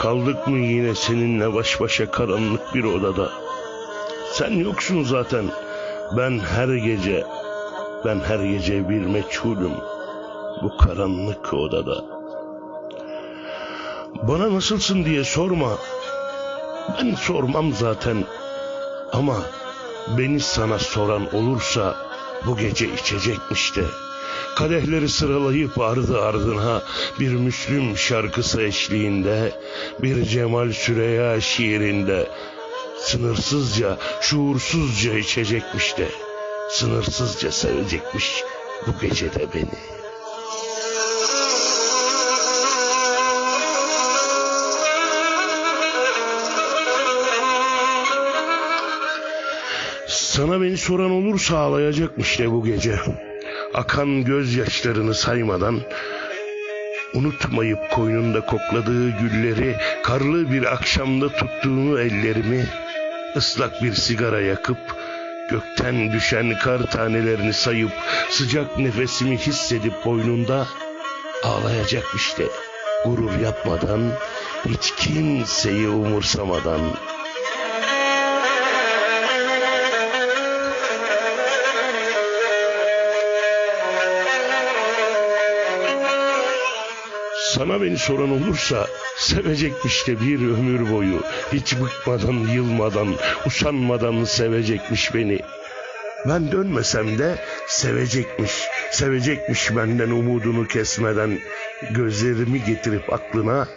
Kaldık mı yine seninle baş başa karanlık bir odada? Sen yoksun zaten. Ben her gece, ben her gece bir meçhulüm bu karanlık odada. Bana nasılsın diye sorma. Ben sormam zaten. Ama beni sana soran olursa bu gece içecekmiş de. Kadehleri sıralayıp ardı ardına bir Müslüm şarkısı eşliğinde, bir Cemal Süreya şiirinde sınırsızca, şuursuzca içecekmiş de, sınırsızca sevecekmiş bu gecede beni. Sana beni soran olursa ağlayacakmış de bu gece. Akan gözyaşlarını saymadan unutmayıp koynunda kokladığı gülleri, karlı bir akşamda tuttuğunu ellerimi, ıslak bir sigara yakıp gökten düşen kar tanelerini sayıp sıcak nefesimi hissedip boynunda ağlayacakmış de gurur yapmadan, hiç kimseyi umursamadan. Sana beni soran olursa sevecekmiş de bir ömür boyu hiç bıkmadan, yılmadan, usanmadan sevecekmiş beni. Ben dönmesem de sevecekmiş, sevecekmiş benden umudunu kesmeden, gözlerimi getirip aklına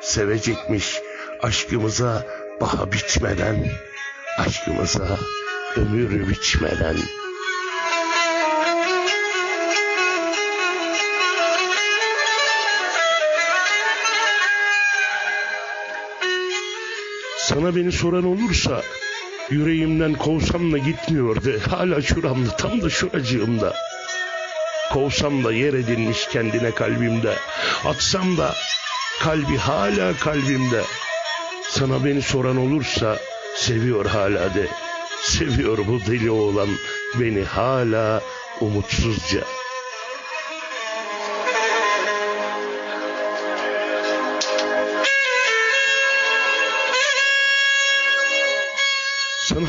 sevecekmiş aşkımıza baha biçmeden, aşkımıza ömür biçmeden. Sana beni soran olursa yüreğimden kovsam da gitmiyordu. Hala şuramda tam da şuracığımda. Kovsam da yer edinmiş kendine kalbimde. Atsam da kalbi hala kalbimde. Sana beni soran olursa seviyor hala de. Seviyor bu deli oğlan beni hala umutsuzca.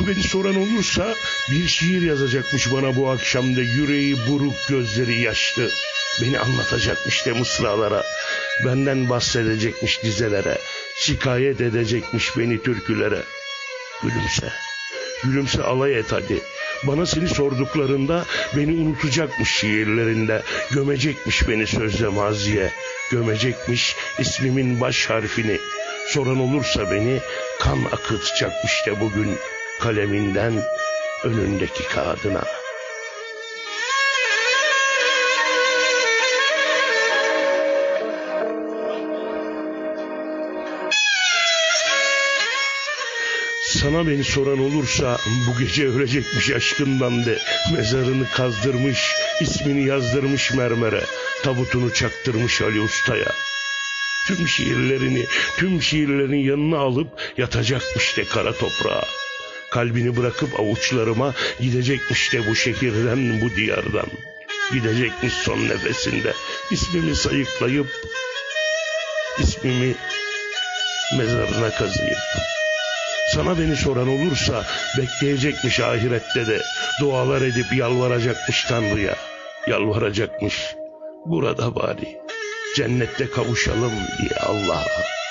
Beni soran olursa bir şiir yazacakmış bana bu akşamda yüreği buruk gözleri yaşlı. Beni anlatacakmış de mısralara. Benden bahsedecekmiş dizelere. Şikayet edecekmiş beni türkülere. Gülümse. Gülümse alay et hadi. Bana seni sorduklarında beni unutacakmış şiirlerinde. Gömecekmiş beni sözde maziye. Gömecekmiş ismimin baş harfini. Soran olursa beni kan akıtacakmış de bugün kaleminden önündeki kağıdına. Sana beni soran olursa bu gece ölecekmiş aşkından de mezarını kazdırmış, ismini yazdırmış mermere, tabutunu çaktırmış Ali Usta'ya. Tüm şiirlerini, tüm şiirlerin yanına alıp yatacakmış de kara toprağa. Kalbini bırakıp avuçlarıma gidecekmiş de bu şehirden, bu diyardan. Gidecekmiş son nefesinde ismimi sayıklayıp, ismimi mezarına kazıyıp. Sana beni soran olursa bekleyecekmiş ahirette de dualar edip yalvaracakmış Tanrı'ya. Yalvaracakmış burada bari cennette kavuşalım diye Allah'a.